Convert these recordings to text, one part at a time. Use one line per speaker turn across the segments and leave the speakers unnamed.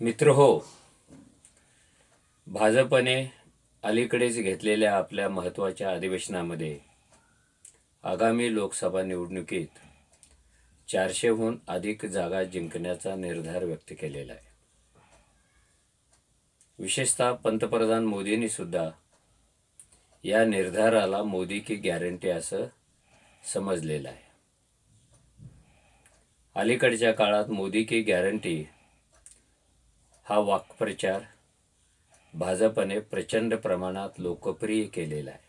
मित्र हो भाजपने अलीकडेच घेतलेल्या आपल्या महत्त्वाच्या अधिवेशनामध्ये आगामी लोकसभा निवडणुकीत चारशेहून अधिक जागा जिंकण्याचा निर्धार व्यक्त केलेला आहे. विशेषतः पंतप्रधान मोदींनी सुद्धा या निर्धाराला मोदी की गॅरंटी असं समजलेलं आहे. अलीकडच्या काळात मोदी की गॅरंटी हा वाक्प्रचार भाजपने प्रचंड प्रमाणात लोकप्रिय केलेला आहे.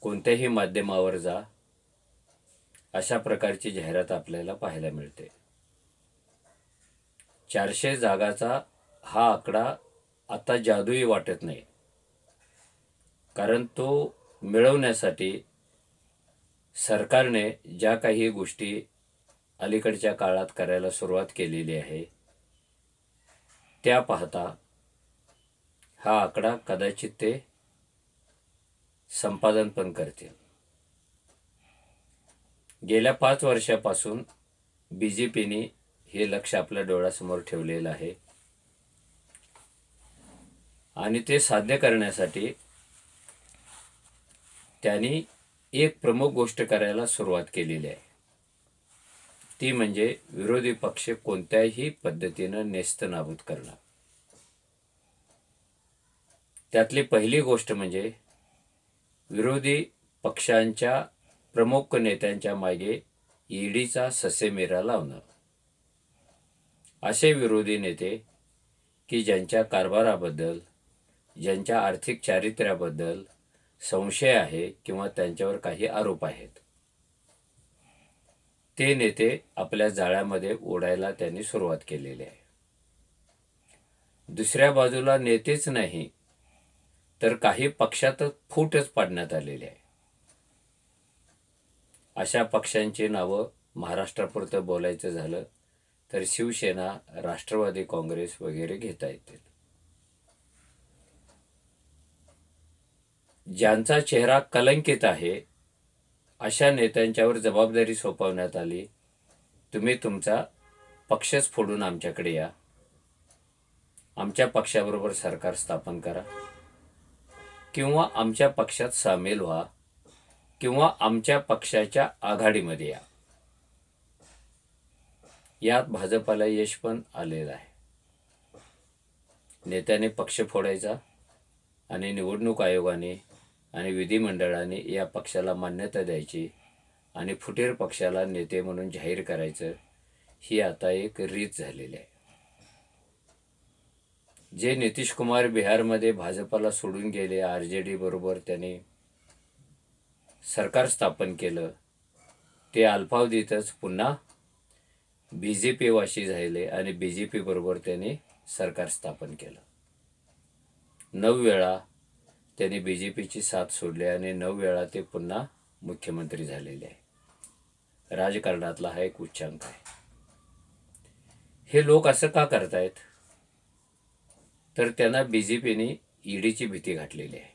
कोणत्याही माध्यमावर जा अशा प्रकारची जाहिरात आपल्याला पाहायला मिळते. चारशे जागाचा हा आकडा आता जादूही वाटत नाही. कारण तो मिळवण्यासाठी सरकारने ज्या काही गोष्टी अलीकडच्या काळात करायला सुरुवात केलेली आहे त्या पाहता हा आकडा कदाचित ते संपादन पण करतील. गेल्या पाच वर्षापासून बी जे पीने हे लक्ष आपल्या डोळ्यासमोर ठेवलेलं आहे. आणि ते साध्य करण्यासाठी त्यांनी एक प्रमुख गोष्ट करायला सुरुवात केलेली आहे. ती म्हणजे विरोधी पक्ष कोणत्याही पद्धतीनं नेस्तनाबूत करणं त्यातली पहिली गोष्ट म्हणजे विरोधी पक्षांच्या प्रमुख नेत्यांच्या मागे ईडीचा ससेमेरा लावणं. असे विरोधी नेते की ज्यांच्या कारभाराबद्दल ज्यांच्या आर्थिक चारित्र्याबद्दल संशय आहे किंवा त्यांच्यावर काही आरोप आहेत. ते नेते आपल्या जाळ्यामध्ये ओढायला त्यांनी सुरुवात केलेली आहे. दुसऱ्या बाजूला नेतेच नाही तर काही पक्षातच फूटच पाडण्यात आलेली आहे. अशा पक्षांची नावं महाराष्ट्रापुरतं बोलायचं झालं तर शिवसेना राष्ट्रवादी काँग्रेस वगैरे घेता येतील. ज्यांचा चेहरा कलंकित आहे अशा नेत्यांच्यावर जबाबदारी सोपवण्यात आली. तुम्ही तुमचा पक्षच फोडून आमच्याकडे या. आमच्या पक्षाबरोबर सरकार स्थापन करा. किंवा आमच्या पक्षात सामील व्हा. किंवा आमच्या पक्षाच्या आघाडीमध्ये या. यात भाजपाला यश पण आलेलं आहे. नेत्याने पक्ष फोडायचा आणि निवडणूक आयोगाने आणि विधिमंडळाने या पक्षाला मान्यता द्यायची आणि फुटीर पक्षाला नेते म्हणून जाहीर करायचं ही आता एक रीत झालेली आहे. जे नितीश कुमार बिहारमध्ये भाजपाला सोडून गेले आर जे डी बरोबर त्याने सरकार स्थापन केलं ते अल्पावधीतच पुन्हा बी जे पी वाशी झाले आणि बी जे पी बरोबर त्याने सरकार स्थापन केलं. नऊ वेळा त्यांनी बी जे पीची साथ सोडली आणि नऊ वेळा ते पुन्हा मुख्यमंत्री झालेले आहे. राजकारणातला हा एक उच्चांक आहे. हे लोक असं का करतायत? तर त्यांना बी जे पीने ईडीची भीती घातलेली आहे.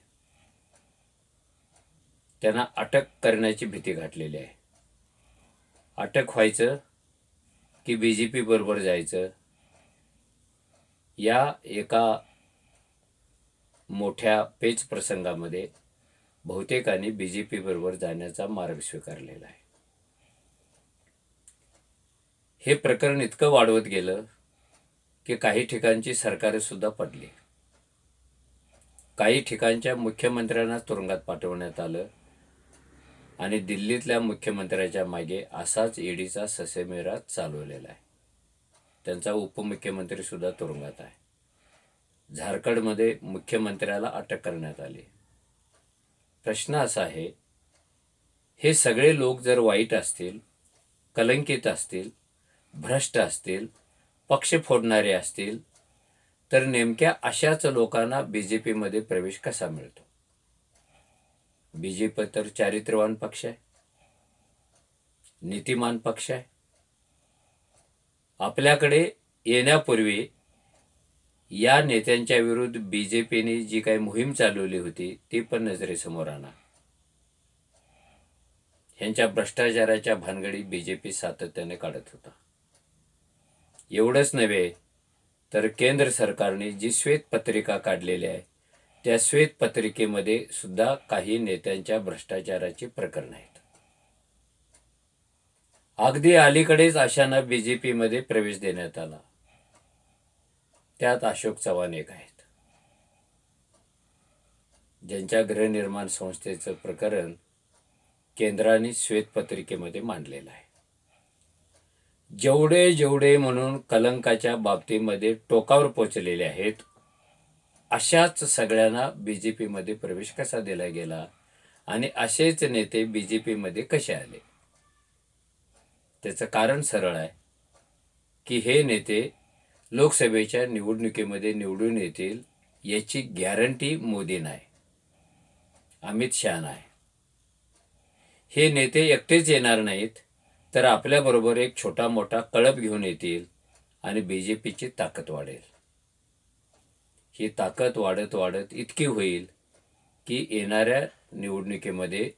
त्यांना अटक करण्याची भीती घातलेली आहे. अटक व्हायचं की बी जे पी बरोबर जायचं? या एका मोठ्या पेच प्रसंगामध्ये बहुतेकांनी बी जे पी बरोबर जाण्याचा मार्ग स्वीकारलेला आहे. हे प्रकरण इतकं वाढवत गेलं की काही ठिकाणची सरकारे सुद्धा पडली. काही ठिकाणच्या मुख्यमंत्र्यांना तुरुंगात पाठवण्यात आलं आणि दिल्लीतल्या मुख्यमंत्र्याच्या मागे असाच ईडीचा ससेमेरा चालवलेला आहे. त्यांचा उपमुख्यमंत्री सुद्धा तुरुंगात आहे. झारखंडमध्ये मुख्यमंत्र्याला अटक करण्यात आली. प्रश्न असा आहे हे सगळे लोक जर वाईट असतील कलंकित असतील भ्रष्ट असतील पक्ष फोडणारे असतील तर नेमक्या अशाच लोकांना बी जे पीमध्ये प्रवेश कसा मिळतो? बी जे पी तर चारित्र्यवान पक्ष आहे नीतिमान पक्ष आहे. आपल्याकडे येण्यापूर्वी या नेत्यांच्या विरुद्ध बी जे पीने जी काही मोहीम चालवली होती ती पण नजरेसमोर आणा. ह्यांच्या भ्रष्टाचाराच्या भानगडी बी जे पी सातत्याने काढत होता. एवढंच नव्हे तर केंद्र सरकारने जी श्वेतपत्रिका काढलेली आहे त्या श्वेतपत्रिकेमध्ये सुद्धा काही नेत्यांच्या भ्रष्टाचाराची प्रकरण आहेत. अगदी अलीकडेच अशांना बीजेपीमध्ये प्रवेश देण्यात आला. त्यात अशोक चव्हाण एक आहेत. ज्यांच्या गृहनिर्माण संस्थेचं प्रकरण केंद्राने श्वेतपत्रिकेमध्ये मांडलेलं आहे. जेवढे जेवढे म्हणून कलंकाच्या बाबतीमध्ये टोकावर पोचलेले आहेत अशाच सगळ्यांना बी जे पीमध्ये प्रवेश कसा दिला गेला आणि असेच नेते बी जे पीमध्ये कसे आले? त्याचं कारण सरळ आहे की हे नेते लोकसभेच्या निवडणुकीमध्ये निवडून येतील याची गॅरंटी मोदी नाही. अमित शहा नाही. हे नेते एकटेच येणार नाहीत तर आपल्याबरोबर एक छोटा मोठा कळप घेऊन येतील आणि बी जे पीची ताकद वाढेल. ही ताकद वाढत वाढत इतकी होईल की येणाऱ्या निवडणुकीमध्ये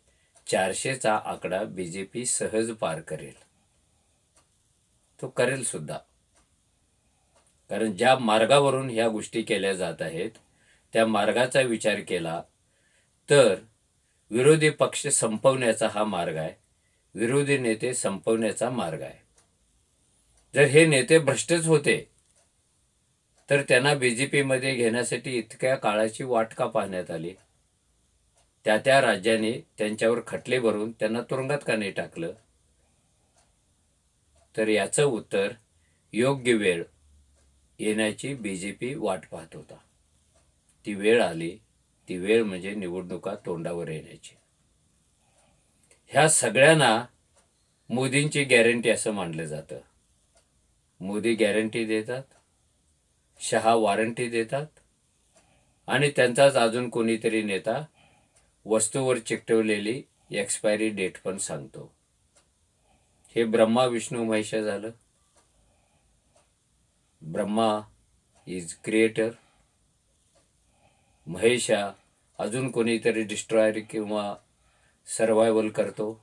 चारशेचा आकडा बी जे पी सहज पार करेल. तो करेल सुद्धा. कारण ज्या मार्गावरून ह्या गोष्टी केल्या जात आहेत त्या मार्गाचा विचार केला तर विरोधी पक्ष संपवण्याचा हा मार्ग आहे. विरोधी नेते संपवण्याचा मार्ग आहे. जर हे नेते भ्रष्टच होते तर त्यांना बी जे पीमध्ये घेण्यासाठी इतक्या काळाची वाट का पाहण्यात आली? त्या त्या राज्याने त्यांच्यावर खटले भरून त्यांना तुरुंगात का नाही टाकलं? तर याचं उत्तर योग्य वेळ येण्याची बी जे पी वाट पाहत होता. ती वेळ आली ती वेळ म्हणजे निवडणुका तोंडावर येण्याची. ह्या सगळ्यांना मोदींची गॅरंटी असं मानलं जातं. मोदी गॅरंटी देतात शहा वॉरंटी देतात आणि त्यांचाच अजून कोणीतरी नेता वस्तूवर चिकटवलेली एक्सपायरी डेट पण सांगतो. हे ब्रह्मा विष्णू महेश झालं. ब्रह्मा इज क्रिएटर महेशा अजून कोणीतरी डिस्ट्रॉयर किंवा सर्वायवल करतो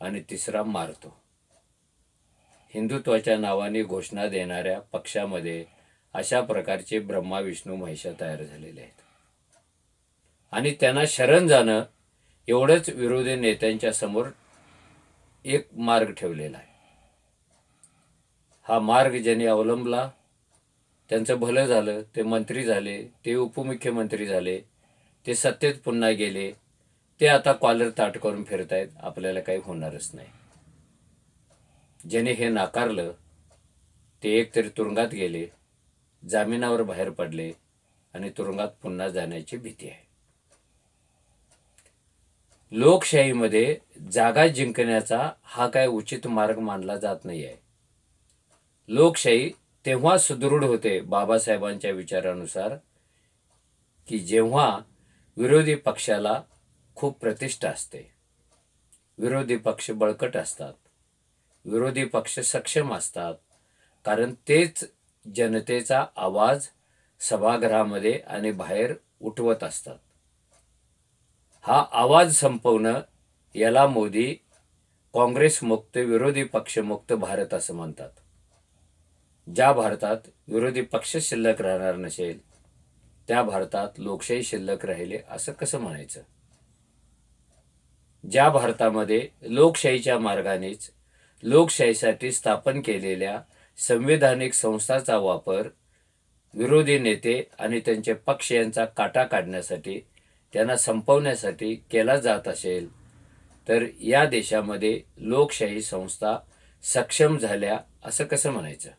आणि तिसरा मारतो. हिंदुत्वाच्या नावाने घोषणा देणाऱ्या पक्षामध्ये अशा प्रकारचे ब्रह्मा विष्णू महेशा तयार झालेले आहेत. आणि त्यांना शरण जाणं एवढंच विरोधी नेत्यांच्या समोर एक मार्ग ठेवलेला आहे. हा मार्ग ज्यांनी अवलंबला त्यांचं भलं झालं ते मंत्री झाले ते उपमुख्यमंत्री झाले ते सत्तेत पुन्हा गेले ते आता कॉलर ताट करून फिरतायत आपल्याला काही होणारच नाही. ज्याने हे नाकारलं ते एकतरी तुरुंगात गेले जामिनावर बाहेर पडले आणि तुरुंगात पुन्हा जाण्याची भीती आहे. लोकशाहीमध्ये जागा जिंकण्याचा हा काय उचित मार्ग मानला जात नाही आहे लोकशाही तेव्हा सुदृढ होते बाबासाहेबांच्या विचारानुसार की जेव्हा विरोधी पक्षाला खूप प्रतिष्ठा असते. विरोधी पक्ष बळकट असतात. विरोधी पक्ष सक्षम असतात. कारण तेच जनतेचा आवाज सभागृहामध्ये आणि बाहेर उठवत असतात. हा आवाज संपवणं याला मोदी काँग्रेसमुक्त विरोधी पक्षमुक्त भारत असं म्हणतात. ज्या भारतात विरोधी पक्ष शिल्लक राहणार नसेल त्या भारतात लोकशाही शिल्लक राहिले असं कसं म्हणायचं? ज्या भारतामध्ये लोकशाहीच्या मार्गानेच लोकशाहीसाठी स्थापन केलेल्या संविधानिक संस्थाचा वापर विरोधी नेते आणि त्यांचे पक्ष यांचा काटा काढण्यासाठी त्यांना संपवण्यासाठी केला जात असेल तर या देशामध्ये लोकशाही संस्था सक्षम झाल्या असं कसं म्हणायचं?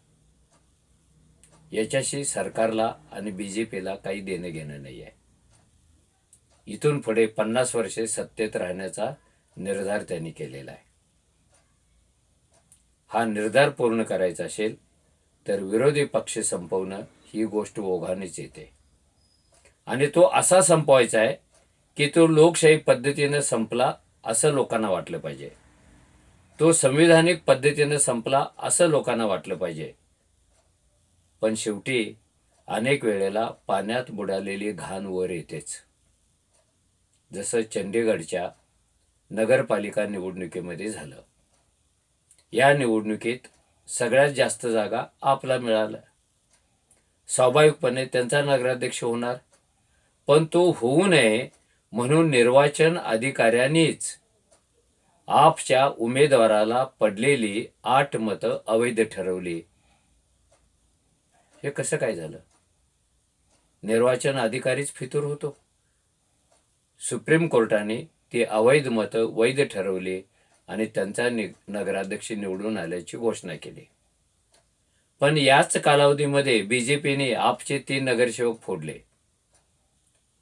याच्याशी सरकारला आणि बी जे पीला काही देणं घेणं नाही आहे इथून पुढे पन्नास वर्षे सत्तेत राहण्याचा निर्धार त्यांनी केलेला आहे. हा निर्धार पूर्ण करायचा असेल तर विरोधी पक्ष संपवणं ही गोष्ट ओघानेच येते. आणि तो असा संपवायचा आहे की तो लोकशाही पद्धतीनं संपला असं लोकांना वाटलं पाहिजे. तो संविधानिक पद्धतीनं संपला असं लोकांना वाटलं पाहिजे. पण शेवटी अनेक वेळेला पाण्यात बुडालेली घाण वर येतेच. जसं चंदीगडच्या नगरपालिका निवडणुकीमध्ये झालं. या निवडणुकीत सगळ्यात जास्त जागा आपला मिळाला. स्वाभाविकपणे त्यांचा नगराध्यक्ष होणार. पण तो होऊ नये म्हणून निर्वाचन अधिकाऱ्यांनीच आपच्या उमेदवाराला पडलेली आठ मतं अवैध ठरवली. हे कसं काय झालं? निर्वाचन अधिकारीच फितूर होतो. सुप्रीम कोर्टाने ती अवैध मतं वैध ठरवली आणि त्यांचा नि नगराध्यक्ष निवडून आल्याची घोषणा केली. पण याच कालावधीमध्ये बीजेपीने आपचे तीन नगरसेवक फोडले.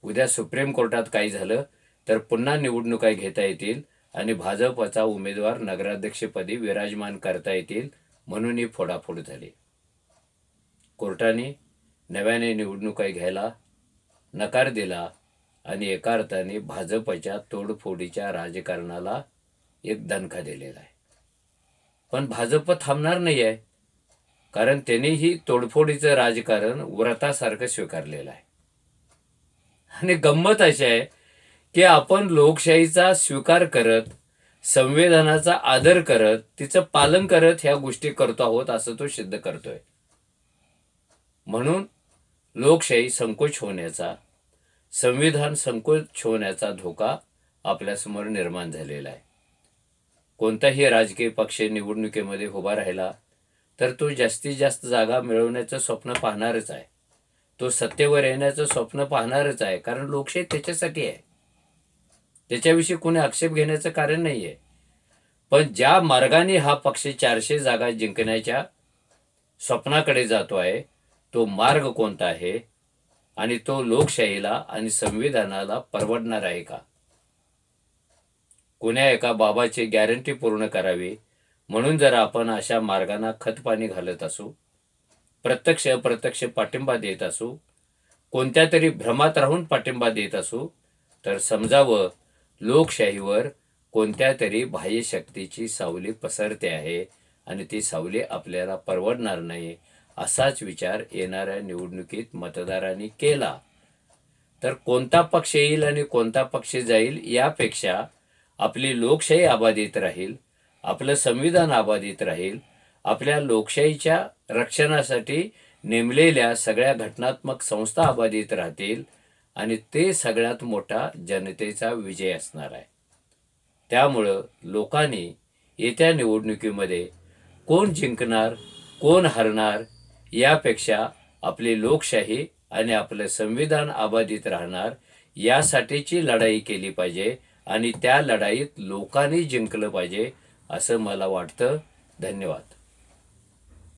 उद्या सुप्रीम कोर्टात काही झालं तर पुन्हा निवडणुका घेता येतील आणि भाजपचा उमेदवार नगराध्यक्षपदी विराजमान करता येतील म्हणून ही फोडाफोड झाली. कोर्टाने नव्याने निवडणुका घ्यायला नकार दिला आणि एका अर्थाने भाजपच्या तोडफोडीच्या राजकारणाला एक दणका दिलेला आहे. पण भाजप थांबणार नाही आहे कारण त्यांनीही तोडफोडीचं राजकारण व्रतासारखं स्वीकारलेलं आहे. आणि गंमत अशी आहे की आपण लोकशाहीचा स्वीकार करत संविधानाचा आदर करत तिचं पालन करत ह्या गोष्टी करतो आहोत असं तो सिद्ध करतोय. म्हणून लोकशाही संकोच होण्याचा संविधान संकोच होण्याचा धोका आपल्यासमोर निर्माण झालेला आहे. कोणताही राजकीय पक्ष निवडणुकीमध्ये उभा राहिला तर तो जास्तीत जास्त जागा मिळवण्याचं स्वप्न पाहणारच आहे. तो सत्तेवर येण्याचं स्वप्न पाहणारच आहे कारण लोकशाही त्याच्यासाठी आहे. त्याच्याविषयी कोणी आक्षेप घेण्याचं कारण नाही आहे पण ज्या मार्गाने हा पक्ष चारशे जागा जिंकण्याच्या स्वप्नाकडे जातो आहे तो मार्ग कोणता आहे? आणि तो लोकशाहीला आणि संविधानाला परवडणार आहे का? कुण्या एका बाबाची गॅरंटी पूर्ण करावी? म्हणून जर आपण अशा मार्गांना खतपाणी घालत असू प्रत्यक्ष अप्रत्यक्ष पाठिंबा देत असू कोणत्या तरी भ्रमात राहून पाठिंबा देत असू तर समजावं लोकशाहीवर कोणत्या तरी बाह्य शक्तीची सावली पसरते आहे आणि ती सावली आपल्याला परवडणार नाही. असाच विचार येणाऱ्या निवडणुकीत मतदारांनी केला. तर कोणता पक्ष येईल आणि कोणता पक्ष जाईल यापेक्षा आपली लोकशाही अबाधित राहील आपलं संविधान अबाधित राहील आपल्या लोकशाहीच्या रक्षणासाठी नेमलेल्या सगळ्या घटनात्मक संस्था अबाधित राहतील आणि ते सगळ्यात मोठा जनतेचा विजय असणार आहे. त्यामुळं लोकांनी येत्या निवडणुकीमध्ये कोण जिंकणार कोण हरणार यापेक्षा आपली लोकशाही आणि आपलं संविधान अबाधित राहणार यासाठीची लढाई केली पाहिजे आणि त्या लढाईत लोकांनी जिंकलं पाहिजे असं मला वाटतं. धन्यवाद.